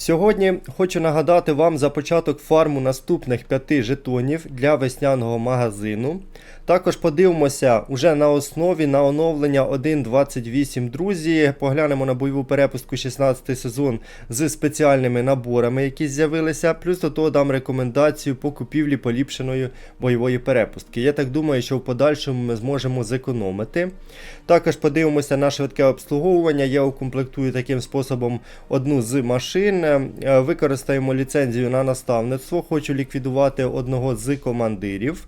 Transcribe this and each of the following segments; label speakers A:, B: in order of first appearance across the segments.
A: Сьогодні хочу нагадати вам за початок фарму наступних 5 жетонів для весняного магазину. Також подивимося уже на основі на оновлення 1.28. Друзі, поглянемо на бойову перепустку 16 сезон з спеціальними наборами, які з'явилися. Плюс до того дам рекомендацію по купівлі поліпшеної бойової перепустки. Я так думаю, що в подальшому ми зможемо зекономити. Також подивимося на швидке обслуговування. Я укомплектую таким способом одну з машин. Е, Використаємо ліцензію на наставництво. Хочу ліквідувати одного з командирів.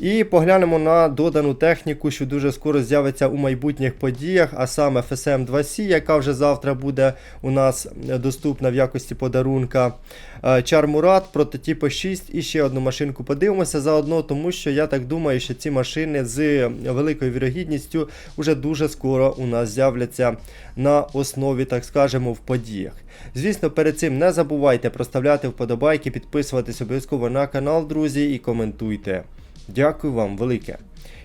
A: І поглянемо на додану техніку, що дуже скоро з'явиться у майбутніх подіях, а саме FSM 2C, яка вже завтра буде у нас доступна в якості подарунка. Е, Чармурат, прототипи 6 і ще одну машинку подивимося заодно, тому що я так думаю, що ці машини з великою вірогідністю вже дуже скоро у нас з'являться на основі, так скажемо, в подіях. Звісно, перед цим не забувайте проставляти вподобайки, підписуватись обов'язково на канал, друзі, і коментуйте. Дякую вам велике.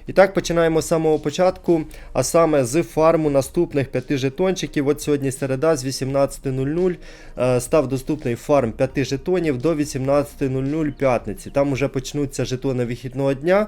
A: І так, починаємо з самого початку, а саме з фарму наступних 5 жетончиків. От сьогодні середа з 18.00 е, став доступний фарм 5 жетонів до 18.00 п'ятниці. Там вже почнуться жетони вихідного дня.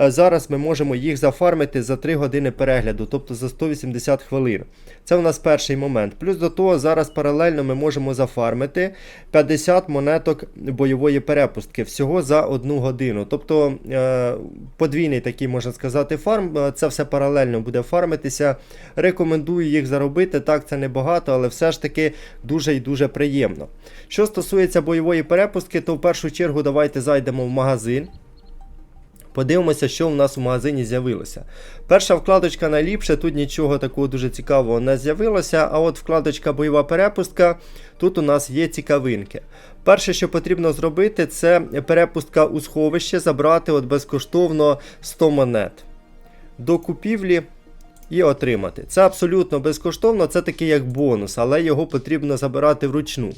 A: Е, Зараз ми можемо їх зафармити за 3 години перегляду, тобто за 180 хвилин. Це у нас перший момент. Плюс до того, зараз паралельно ми можемо зафармити 50 монеток бойової перепустки всього за 1 годину. Тобто е, подвійний такий, можна сказати, фарм. Е, Це все паралельно буде фармитися. Рекомендую їх заробити. Так, це небагато, але все ж таки дуже і дуже приємно. Що стосується бойової перепустки, то в першу чергу давайте зайдемо в магазин. Подивимося, що в нас у магазині з'явилося. Перша вкладочка найліпше, тут нічого такого дуже цікавого не з'явилося. А от вкладочка бойова перепустка, тут у нас є цікавинки. Перше, що потрібно зробити, це перепустка у сховище, забрати от безкоштовно 100 монет. До купівлі і отримати. Це абсолютно безкоштовно, це такий як бонус, але його потрібно забирати вручну.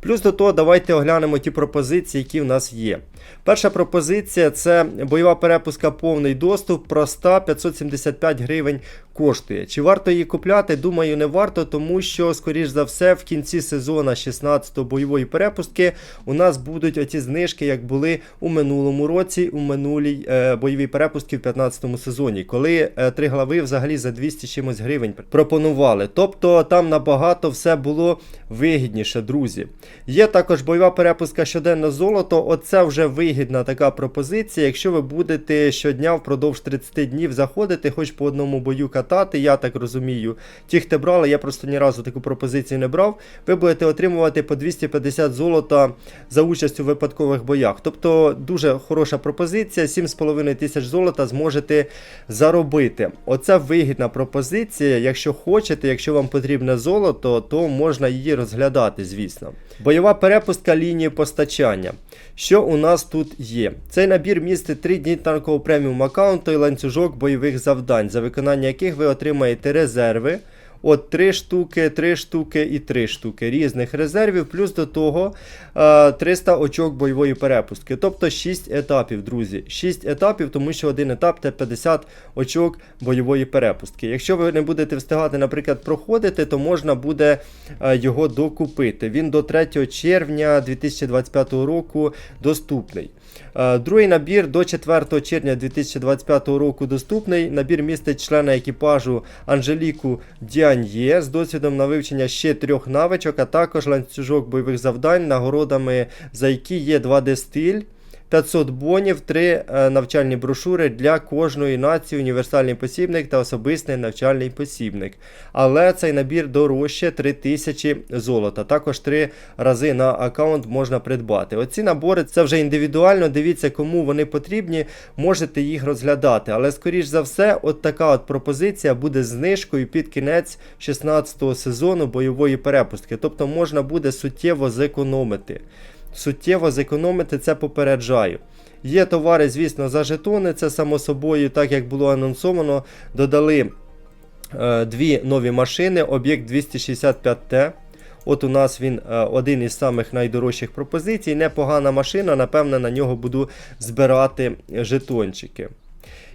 A: Плюс до того, давайте оглянемо ті пропозиції, які в нас є. Перша пропозиція це бойова перепустка повний доступ, проста 575 гривень коштує. Чи варто її купляти? Думаю, не варто, тому що, скоріш за все, в кінці сезону 16-го бойової перепустки у нас будуть оці знижки, як були у минулому році, у минулій е, бойовій перепустці в 15-му сезоні, коли е, три глави взагалі за 200 чимось гривень пропонували. Тобто там набагато все було вигідніше, друзі. Є також бойова перепустка щоденне золото. Оце вже вигідна така пропозиція. Якщо ви будете щодня впродовж 30 днів заходити, хоч по одному бою катати, я так розумію. Ті, хто брали, я просто ні разу таку пропозицію не брав. Ви будете отримувати по 250 золота за участь у випадкових боях. Тобто дуже хороша пропозиція, 7,5 тисяч золота зможете заробити. Оце вигідна пропозиція. Якщо хочете, якщо вам потрібне золото, то можна її розглядати, звісно. Бойова перепустка лінії постачання. Що у нас тут є? Цей набір містить 3 дні танкового преміум аккаунту і ланцюжок бойових завдань, за виконання яких ви отримаєте резерви. От 3 штуки, 3 штуки і 3 штуки різних резервів, плюс до того е, 300 очок бойової перепустки. Тобто 6 етапів, друзі. 6 етапів, тому що один етап це 50 очок бойової перепустки. Якщо ви не будете встигати, наприклад, проходити, то можна буде е, його докупити. Він до 3 червня 2025 року доступний. Е, Другий набір до 4 червня 2025 року доступний. Набір містить члена екіпажу Анжеліку Діан'є з досвідом на вивчення ще трьох навичок, а також ланцюжок бойових завдань, нагородами, за які є 2D стиль. 500 бонів, 3 навчальні брошури для кожної нації, універсальний посібник та особистий навчальний посібник. Але цей набір дорожче 3000 золота. Також 3 рази на аккаунт можна придбати. Оці набори це вже індивідуально. Дивіться, кому вони потрібні, можете їх розглядати. Але, скоріш за все, от така от пропозиція буде знижкою під кінець 16-го сезону бойової перепустки. Тобто можна буде суттєво зекономити суттєво зекономити, це попереджаю. Є товари, звісно, за жетони, це само собою, так як було анонсовано, додали е, дві нові машини, об'єкт 265Т. От у нас він е, один із самих найдорожчих пропозицій. Непогана машина, напевно, на нього буду збирати жетончики.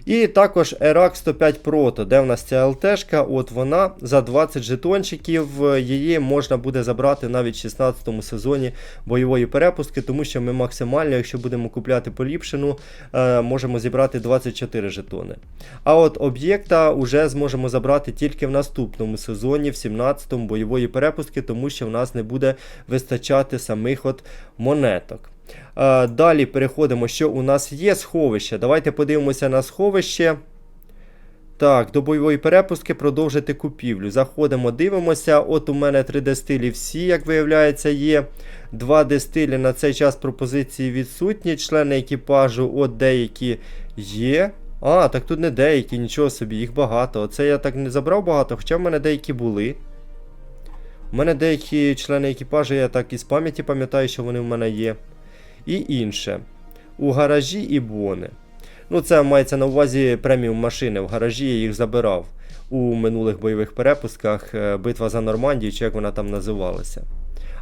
A: І також ERAC 105 Proto, де в нас ця ЛТшка, от вона за 20 жетончиків. е, Її можна буде забрати навіть в 16 сезоні бойової перепустки, тому що ми максимально, якщо будемо купляти поліпшену, е, можемо зібрати 24 жетони. А от об'єкта вже зможемо забрати тільки в наступному сезоні, в 17-му бойової перепустки, тому що в нас не буде вистачати самих от монеток. Е, Далі переходимо, що у нас є сховище. Давайте подивимося на сховище. Так, до бойової перепустки продовжити купівлю. Заходимо, дивимося. От у мене 3D стилі всі, як виявляється, є. 2D стилі на цей час пропозиції відсутні. Члени екіпажу, от деякі є. А, так тут не деякі, нічого собі, їх багато. Оце я так не забрав багато, хоча в мене деякі були. У мене деякі члени екіпажу, я так із пам'яті пам'ятаю, що вони в мене є. І інше. У гаражі і бони. Ну, це мається на увазі преміум машини. В гаражі я їх забирав у минулих бойових перепусках. е, Битва за Нормандію, чи як вона там називалася.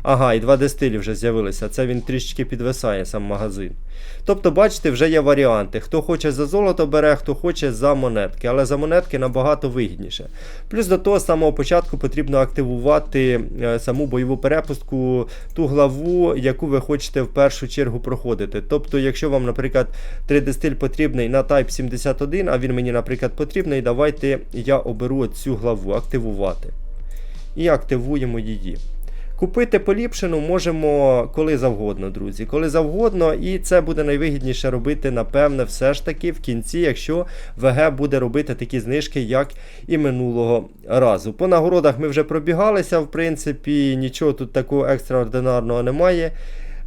A: Ага, і 2D стилі вже з'явилися. Це він трішечки підвисає сам магазин. Тобто, бачите, вже є варіанти. Хто хоче за золото бере, хто хоче за монетки, але за монетки набагато вигідніше. Плюс до того з самого початку потрібно активувати е, саму бойову перепустку, ту главу, яку ви хочете в першу чергу проходити. Тобто, якщо вам, наприклад, 3D стиль потрібний на Type 71, а він мені, наприклад, потрібний, давайте я оберу цю главу, активувати. І активуємо її. Купити поліпшену можемо коли завгодно, друзі. Коли завгодно, і це буде найвигідніше робити, напевне, все ж таки в кінці, якщо ВГ буде робити такі знижки, як і минулого разу. По нагородах ми вже пробігалися, в принципі, нічого тут такого екстраординарного немає.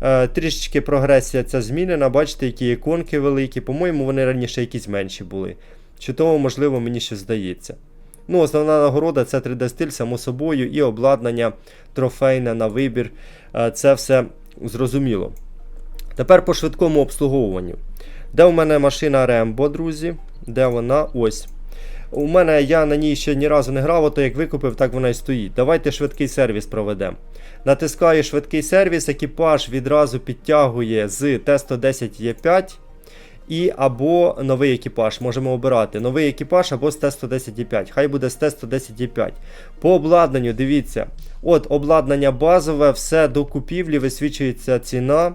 A: Е, Трішечки прогресія ця змінена. Бачите, які іконки великі. По-моєму, вони раніше якісь менші були. Чи того, можливо, мені щось здається. Ну, основна нагорода це 3D стиль, само собою, і обладнання трофейне на вибір. Е, Це все зрозуміло. Тепер по швидкому обслуговуванню. Де у мене машина Рембо, друзі? Де вона? Ось. У мене я на ній ще ні разу не грав, то як викупив, так вона і стоїть. Давайте швидкий сервіс проведемо. Натискаю швидкий сервіс, екіпаж відразу підтягує з Т110Е5 і або новий екіпаж. Можемо обирати новий екіпаж або з Т110Е5. Хай буде з Т110Е5. По обладнанню, дивіться. От обладнання базове, все до купівлі висвічується ціна.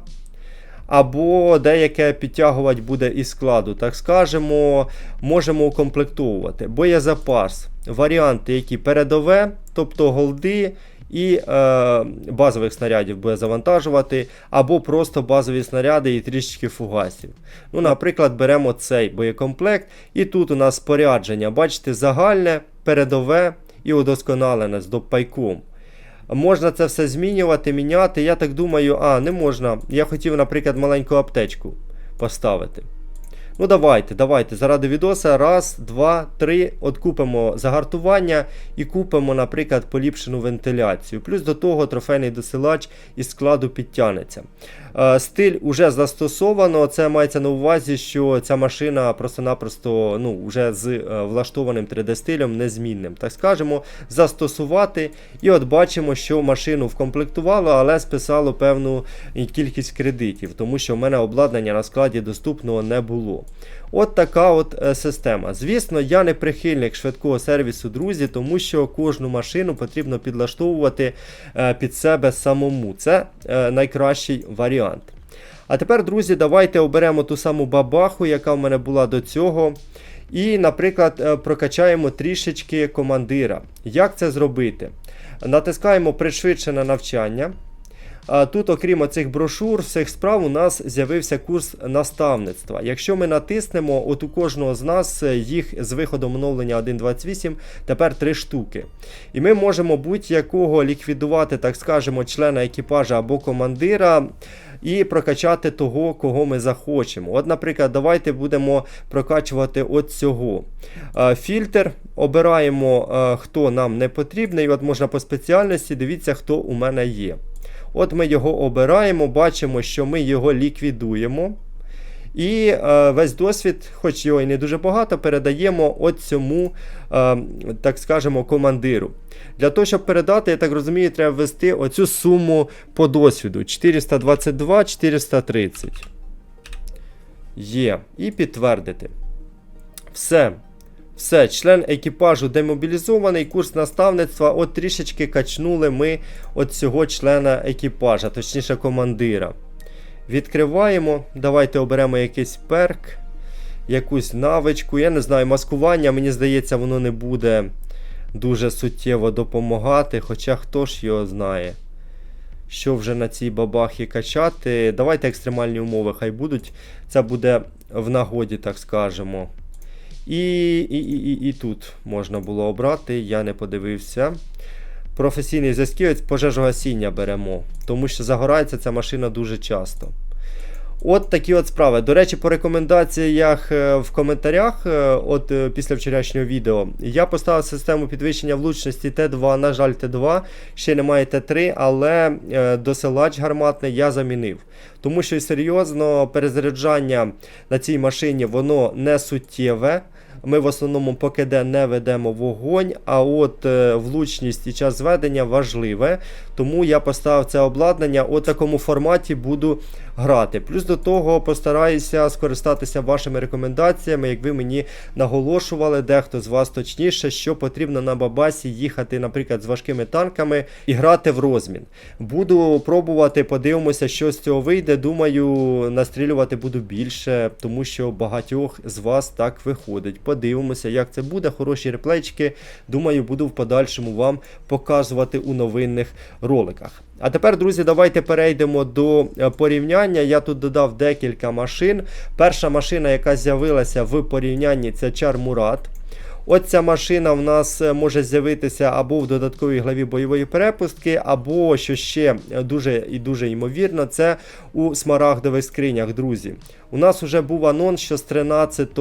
A: Або деяке підтягувати буде із складу, так скажемо, можемо укомплектовувати. Боєзапас, варіанти, які передове, тобто голди і е, базових снарядів буде завантажувати, або просто базові снаряди і трішечки фугасів. Ну, Наприклад, беремо цей боєкомплект, і тут у нас спорядження, бачите, загальне, передове і удосконалене з допайком. Можна це все змінювати, міняти. Я так думаю, а, не можна. Я хотів, наприклад, маленьку аптечку поставити. Ну, давайте, давайте. Заради відоса. Раз, два, три. От купимо загартування і купимо, наприклад, поліпшену вентиляцію. Плюс до того трофейний досилач із складу підтягнеться. Е, Стиль уже застосовано. Це мається на увазі, що ця машина просто-напросто ну, вже з е, влаштованим 3D-стилем незмінним. Так скажемо, застосувати. І от бачимо, що машину вкомплектувало, але списало певну кількість кредитів, тому що в мене обладнання на складі доступного не було. От така от е, система. Звісно, я не прихильник швидкого сервісу, друзі, тому що кожну машину потрібно підлаштовувати е, під себе самому. Це е, найкращий варіант. А тепер, друзі, давайте оберемо ту саму бабаху, яка в мене була до цього. І, наприклад, прокачаємо трішечки командира. Як це зробити? Натискаємо пришвидшене навчання. Тут, окрім цих брошур, всіх справ, у нас з'явився курс наставництва. Якщо ми натиснемо, от у кожного з нас е, їх з виходом оновлення 1.28 тепер три штуки. І ми можемо будь-якого ліквідувати, так скажемо, члена екіпажа або командира. І прокачати того, кого ми захочемо. От, наприклад, давайте будемо прокачувати от цього. Фільтр. Обираємо, е, хто нам не потрібний. От можна по спеціальності, дивіться, хто у мене є. От ми його обираємо, бачимо, що ми його ліквідуємо. І е, весь досвід, хоч його і не дуже багато, передаємо от цьому, е, так скажемо, командиру. Для того, щоб передати, я так розумію, треба ввести оцю суму по досвіду 422 430. Є. І підтвердити. Все. Все, член екіпажу демобілізований, курс наставництва. От трішечки качнули ми от цього члена екіпажа, точніше командира. Відкриваємо. Давайте оберемо якийсь перк, якусь навичку. Я не знаю, маскування, мені здається, воно не буде дуже суттєво допомагати. Хоча хто ж його знає. Що вже на цій бабахі качати. Давайте екстремальні умови хай будуть. Це буде в нагоді, так скажемо. І, і, і, і, тут можна було обрати, я не подивився. Професійний зв'язківець пожежогасіння беремо, тому що загорається ця машина дуже часто. От такі от справи. До речі, по рекомендаціях е, в коментарях, е, от е, після вчорашнього відео, я поставив систему підвищення влучності Т2, на жаль, Т2, ще немає Т3, але досилач гарматний я замінив. Тому що серйозно перезаряджання на цій машині воно не суттєве. Ми в основному по КД не ведемо вогонь, а от влучність і час зведення важливе. Тому я поставив це обладнання у такому форматі буду грати. Плюс до того постараюся скористатися вашими рекомендаціями, як ви мені наголошували, дехто з вас точніше, що потрібно на бабасі їхати, наприклад, з важкими танками і грати в розмін. Буду пробувати, подивимося, що з цього вийде. Думаю, настрілювати буду більше, тому що багатьох з вас так виходить. Подивимося, як це буде. Хороші реплейчики. Думаю, буду в подальшому вам показувати у новинних роликах. А тепер, друзі, давайте перейдемо до е, порівняння. Я тут додав декілька машин. Перша машина, яка з'явилася в порівнянні, це Чар Мурат. От ця машина в нас е, може з'явитися або в додатковій главі бойової перепустки, або що ще дуже і дуже ймовірно, це у смарагдових скринях, друзі. У нас вже був анонс, що з 13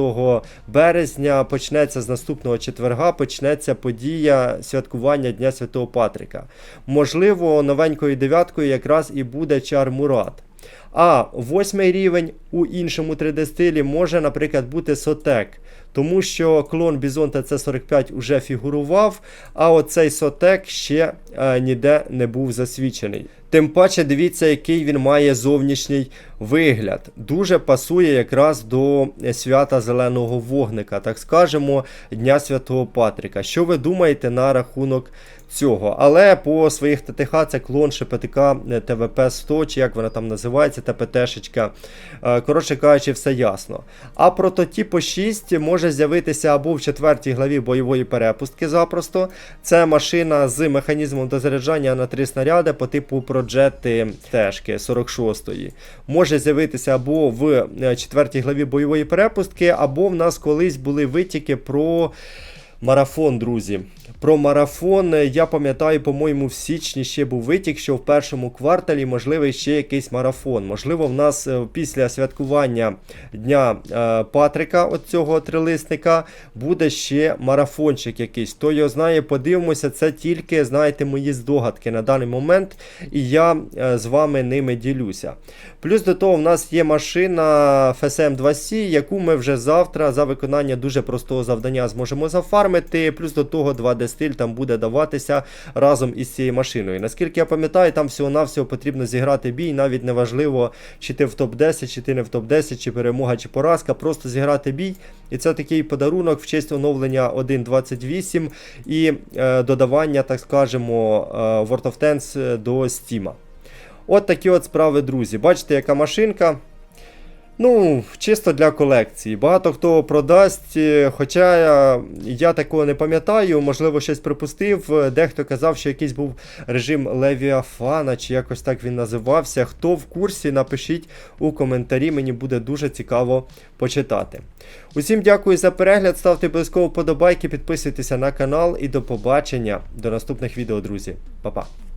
A: березня почнеться з наступного четверга, почнеться подія святкування Дня Святого Патрика. Можливо, новенькою дев'яткою якраз і буде Чар Мурат. А восьмий рівень у іншому 3D-стилі може, наприклад, бути Сотек. Тому що клон Bison TC45 вже фігурував, а оцей Сотек ще е, ніде не був засвідчений. Тим паче, дивіться, який він має зовнішній вигляд. Дуже пасує якраз до свята зеленого вогника, так скажемо, Дня Святого Патрика. Що ви думаєте на рахунок цього? Але по своїх ТТХ це клон ШПТК ТВП-100, чи як вона там називається, ТПТшечка. Е, Коротше кажучи, все ясно. А прототипу 6 може з'явитися або в четвертій главі бойової перепустки запросто. Це машина з механізмом дозаряджання на три снаряди по типу Проджети Тешки 46-ї. Може з'явитися або в е, четвертій главі бойової перепустки, або в нас колись були витіки про. Марафон, друзі. Про марафон е, я пам'ятаю, по-моєму, в січні ще був витік, що в першому кварталі можливий ще якийсь марафон. Можливо, в нас е, після святкування Дня е, Патрика, от цього трилисника, буде ще марафончик якийсь. Хто його знає, подивимося, це тільки, знаєте, мої здогадки на даний момент, і я з вами ними ділюся. Плюс до того, в нас є машина FSM 2C, яку ми вже завтра за виконання дуже простого завдання зможемо зафармити. Плюс до того 2D стиль там буде даватися разом із цією машиною. Наскільки я пам'ятаю, там всього-навсього потрібно зіграти бій, навіть неважливо, чи ти в топ-10, чи ти не в топ-10, чи перемога, чи поразка. Просто зіграти бій. І це такий подарунок в честь оновлення 1.28 і е, додавання, так скажемо, е, World of Tanks до Steam. От такі от справи, друзі. Бачите, яка машинка. Ну, чисто для колекції. Багато хто продасть, е, хоча я, я такого не пам'ятаю, можливо, щось припустив. Дехто казав, що якийсь був режим Левіафана, чи якось так він називався. Хто в курсі, напишіть у коментарі, мені буде дуже цікаво почитати. Усім дякую за перегляд, ставте обов'язково вподобайки, підписуйтеся на канал і до побачення до наступних відео, друзі. Па-па.